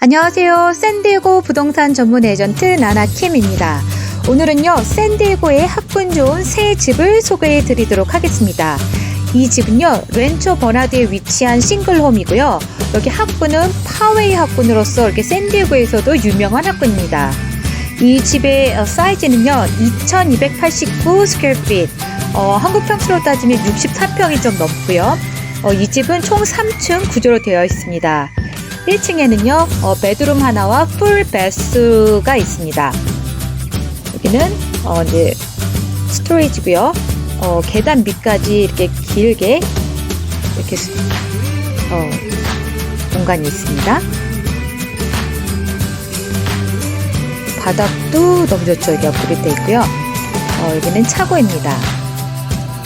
안녕하세요. 샌디에고 부동산 전문 에이전트 나나킴입니다. 오늘은요, 샌디에고의 학군 좋은 새 집을 소개해 드리도록 하겠습니다. 이 집은요, 렌초 버나드에 위치한 싱글홈이고요. 여기 학군은 파웨이 학군으로서 이렇게 샌디에고에서도 유명한 학군입니다. 이 집의 어, 사이즈는요, 2289 스퀘어핏, 어, 한국 평수로 따지면 64평이 좀 넘고요. 어, 이 집은 총 3층 구조로 되어 있습니다. 1층에는요, 어, 베드룸 하나와 풀 베스가 있습니다. 여기는, 어, 이제, 스토리지고요 어, 계단 밑까지 이렇게 길게, 이렇게, 수- 어, 공간이 있습니다. 바닥도 너무 좋죠. 여기 업그레이드 되어 있고요. 어, 여기는 차고입니다.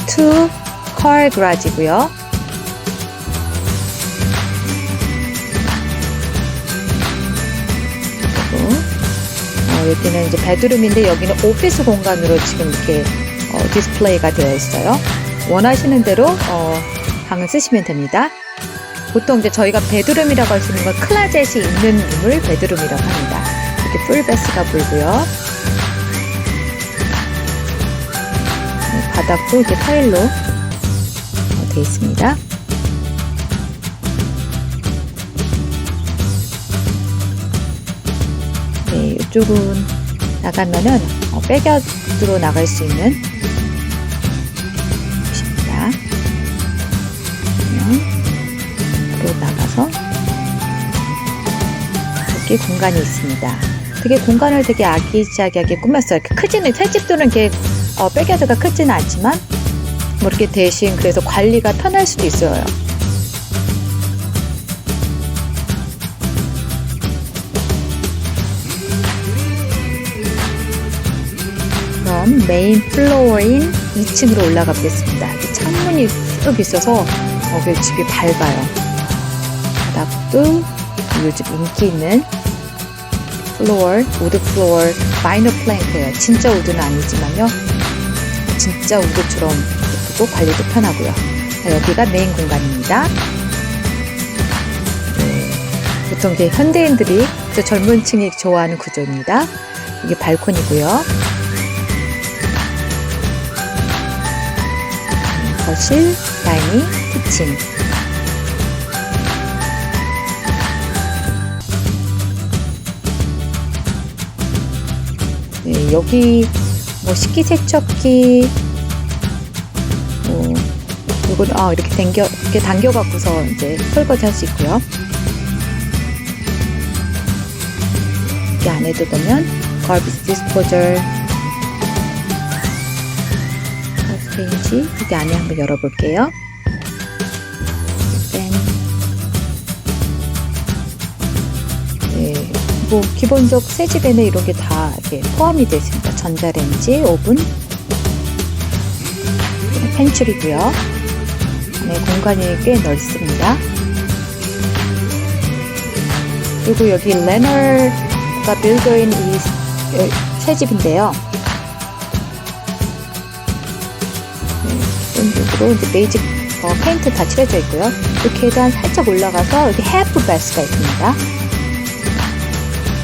투 car garage이고요. 여기는 이제 베드룸인데 여기는 오피스 공간으로 지금 이렇게 어, 디스플레이가 되어 있어요. 원하시는 대로 어, 방을 쓰시면 됩니다. 보통 이제 저희가 베드룸이라고 할 수 있는 건 클라젯이 있는 룸을 베드룸이라고 합니다. 이렇게 풀베스가 보이고요. 네, 바닥도 이렇게 타일로 어, 되어 있습니다. 이쪽은 나가면은 어, 백야드로 나갈 수 있는 곳입니다. 그리고 나가서 이렇게 공간이 있습니다. 되게 공간을 되게 아기자기하게 꾸몄어요. 크지는 새 집들은 이렇게 어, 백야드가 크지는 않지만 뭐 이렇게 대신 그래서 관리가 편할 수도 있어요. 그럼 메인 플로어인 2층으로 올라가 보겠습니다. 창문이 쭉 있어서 어, 그 집이 밝아요. 바닥도 요즘 인기 있는 플로어, 우드 플로어, 마이너 플랭크예요. 진짜 우드는 아니지만요. 진짜 우드처럼 예쁘고 관리도 편하고요. 자, 여기가 메인 공간입니다. 네, 보통 이게 현대인들이 저 젊은 층이 좋아하는 구조입니다. 이게 발코니고요. 거실, 다이닝, 키친. 네, 여기 뭐 식기세척기, 뭐 이건 아 이렇게 당겨 이렇게 당겨 갖고서 이제 설거지 할 수 있고요. 여기 안에도 보면 disposal, 가스 레인지 여기 안에 한번 열어볼게요. 땡. 네, 뭐 기본적 새 집에는 이런 게 다 포함이 되어 있습니다. 전자레인지, 오븐, 펜츄리고요. 안에 공간이 꽤 넓습니다. 그리고 여기 레너가 빌더인 이 새 집인데요. 기본적으로 이제 베이직 어, 페인트 다 칠해져 있고요. 이 계단 살짝 올라가서 여기 해프 베스가 있습니다.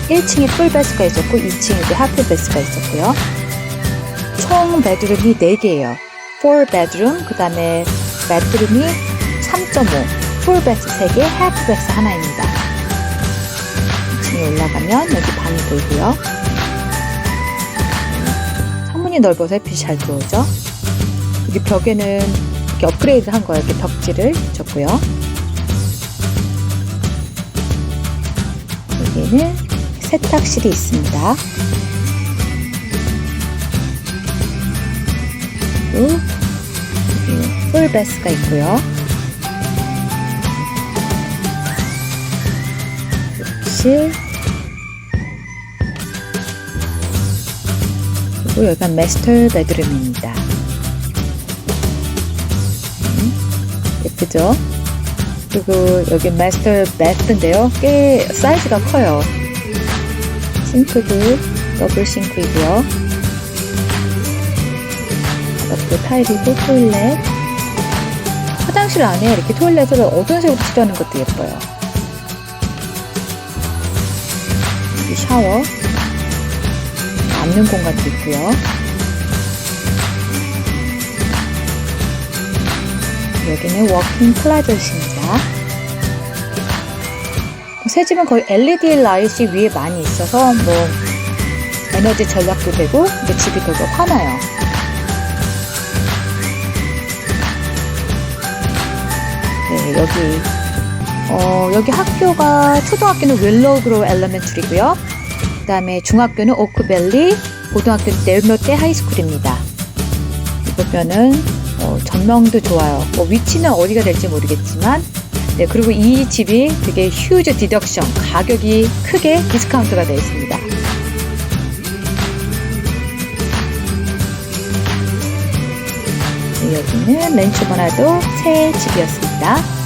1층에 풀 베스가 있었고 2층에 이제 하프 베스가 있었고요. 총 베드룸이 4개예요. 4 베드룸, 그 다음에 베드룸이 3.5, 풀 베스 3개, 하프 베스 하나입니다. 2층에 올라가면 여기 방이 보이고요. 창문이 넓어서 햇빛이 잘 들어오죠. 여기 벽에는 이렇게 업그레이드 한 거예요. 이렇게 벽지를 줬고요. 여기는 세탁실이 있습니다. 그리고 여기 풀베스가 있고요. 욕실 그리고 여기가 마스터 베드룸입니다. 예쁘죠? 그리고 여기 마스터 베스인데요. 꽤 사이즈가 커요. 싱크도 더블 싱크이고요. 바닥도 타일이고 토일렛. 화장실 안에 이렇게 토일렛을 어두운 색으로 칠하는 것도 예뻐요. 샤워, 앉는 공간도 있고요. 여기는 워킹 클라젯입니다. 새 집은 거의 LED 라이트이 위에 많이 있어서 뭐 에너지 절약도 되고 이제 집이 되게 환해요. 네, 여기 어, 여기 학교가 초등학교는 윌로우그로 엘레멘트리고요. 그다음에 중학교는 오크밸리, 고등학교는 넬묘대 하이스쿨입니다. 보면은 어, 전망도 좋아요. 뭐 위치는 어디가 될지 모르겠지만 네, 그리고 이 집이 되게 휴즈 디덕션, 가격이 크게 디스카운트가 되어 있습니다. 네, 여기는 버나도 새 집이었습니다.